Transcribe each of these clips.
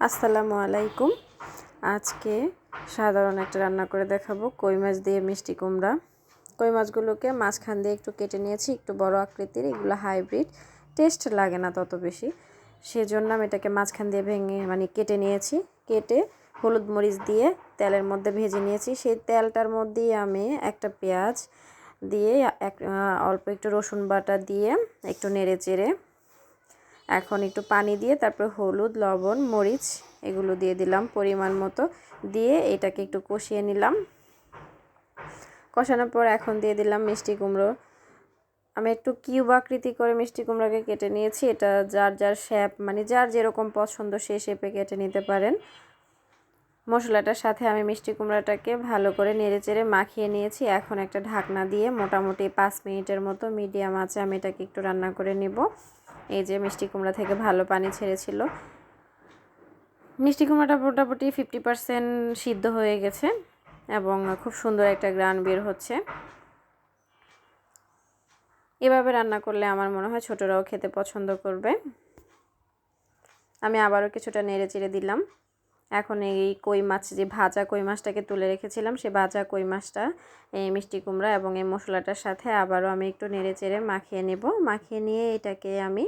আসসালামু আলাইকুম। আজকে সাধারণ একটা রান্না করে দেখাবো, কই মাছ দিয়ে মিষ্টি কুমড়া। কই মাছগুলোকে মাঝখান দিয়ে একটু কেটে নিয়েছি, একটু বড় আকৃতির, এগুলো হাইব্রিড, টেস্ট লাগে না তত বেশি। সেজন্য আমি এটাকে মাঝখান দিয়ে ভেঙে মানে কেটে নিয়েছি। কেটে হলুদ মরিচ দিয়ে তেলের মধ্যে ভেজে নিয়েছি। সেই তেলটার মধ্যেই আমি একটা পেঁয়াজ দিয়ে এক অল্প একটু রসুন বাটা দিয়ে একটু নেড়ে চেড়ে এখন একটু পানি দিয়ে তারপর হলুদ, লবণ, মরিচ এগুলো দিয়ে দিলাম পরিমাণ মতো। দিয়ে এটাকে একটু কষিয়ে নিলাম। কষানোর পর এখন দিয়ে দিলাম মিষ্টি কুমড়ো। আমি একটু কিউব আকৃতি করে মিষ্টি কুমড়োকে কেটে নিয়েছি। এটা যার যার শেপ মানে যার যেরকম পছন্দ সে শেপে কেটে নিতে পারেন। মশলাটার সাথে আমি মিষ্টি কুমড়াটাকে ভালো করে নেড়ে চেড়ে মাখিয়ে নিয়েছি। এখন একটা ঢাকনা দিয়ে মোটামুটি পাঁচ মিনিটের মতো মিডিয়াম আছে আমি এটাকে একটু রান্না করে নিব। এই যে মিষ্টি কুমড়া থেকে ভালো পানি ছেড়েছিল। মিষ্টি কুমড়াটা মোটামুটি ফিফটি পারসেন্ট সিদ্ধ হয়ে গেছে এবং খুব সুন্দর একটা গ্রান বের হচ্ছে। এভাবে রান্না করলে আমার মনে হয় ছোটরাও খেতে পছন্দ করবে। আমি আবারও কিছুটা নেড়ে চেড়ে দিলাম। এখন এই কই মাছ, যে ভাজা কই মাছটাকে তুলে রেখেছিলাম, সে ভাজা কই মাছটা, এই মিষ্টি কুমড়া এবং এই মশলাটার সাথে আবারও আমি একটু নেড়ে চেড়ে মাখিয়ে নেব। মাখিয়ে নিয়ে এটাকে আমি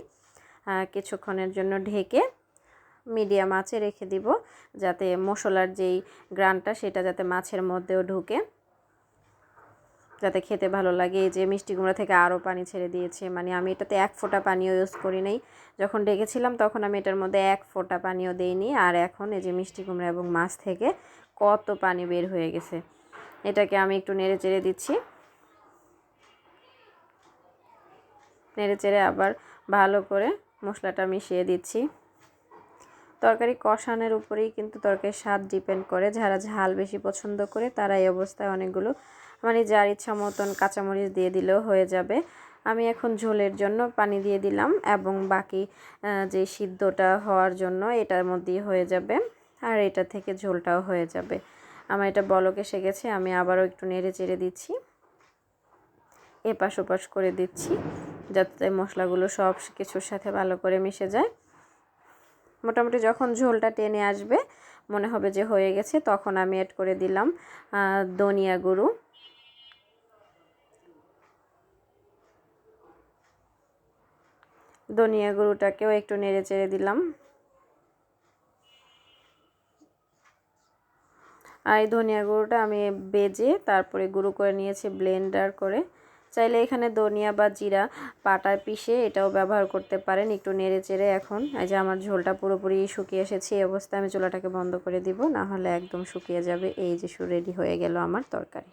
কিছুক্ষণের জন্য ঢেকে মিডিয়াম আঁচে রেখে দিব, যাতে মশলার যেই গ্রানটা, সেটা যাতে মাছের মধ্যেও ঢুকে। যাতে খেতে ভালো লাগে। যে মিষ্টি কুমড়া থেকে আরও পানি ছেড়ে দিয়েছে। মানে আমি এটাতে এক ফোঁটা পানিও ইউজ করি নাই। যখন ডেকেছিলাম তখন আমি এটার মধ্যে এক ফোঁটা পানিও দিইনি। আর এখন এই যে মিষ্টি কুমড়া এবং মাছ থেকে কত পানি বের হয়ে গেছে। এটাকে আমি একটু নেড়ে চেড়ে দিচ্ছি। নেড়ে চেড়ে আবার ভালো করে মশলাটা মিশিয়ে দিচ্ছি। তরকারি কষানোর উপরেই কিন্তু তরকারির স্বাদ ডিপেন্ড করে। যারা ঝাল বেশি পছন্দ করে তারা এই অবস্থায় অনেকগুলো মানে যার ইচ্ছা মতন কাঁচামরিচ দিয়ে দিলেও হয়ে যাবে। আমি এখন ঝোলের জন্য পানি দিয়ে দিলাম এবং বাকি যে সিদ্ধটা হওয়ার জন্য এটার মধ্যেই হয়ে যাবে আর এটা থেকে ঝোলটাও হয়ে যাবে। আমার এটা বলক এসে গেছে, আমি আবারও একটু নেড়ে চেড়ে দিচ্ছি। এপাশ ওপাশ করে দিচ্ছি যাতে মশলাগুলো সব কিছুর সাথে ভালো করে মিশে যায়। মোটামুটি যখন ঝোলটা টেনে আসবে, মনে হবে যে হয়ে গেছে, তখন আমি অ্যাড করে দিলাম ধনিয়া গুঁড়ো। ধনিয়া গুঁড়োটাকেও একটু নেড়ে চেড়ে দিলাম। আর এই ধনিয়া গুঁড়োটা আমি বেজে তারপরে গুঁড়ো করে নিয়েছি ব্লেন্ডার করে। চাইলে এখানে ধনিয়া বা জিরা পাটায় পিষে এটাও ব্যবহার করতে পারেন একটু নেড়ে চেড়ে এখন। এই যে আমার ঝোলটা পুরোপুরি শুকিয়ে এসেছে এই অবস্থায় আমি চুলাটাকে বন্ধ করে দিব না হলে একদম শুকিয়ে যাবে। এই যে রেডি হয়ে গেল আমার তরকারি।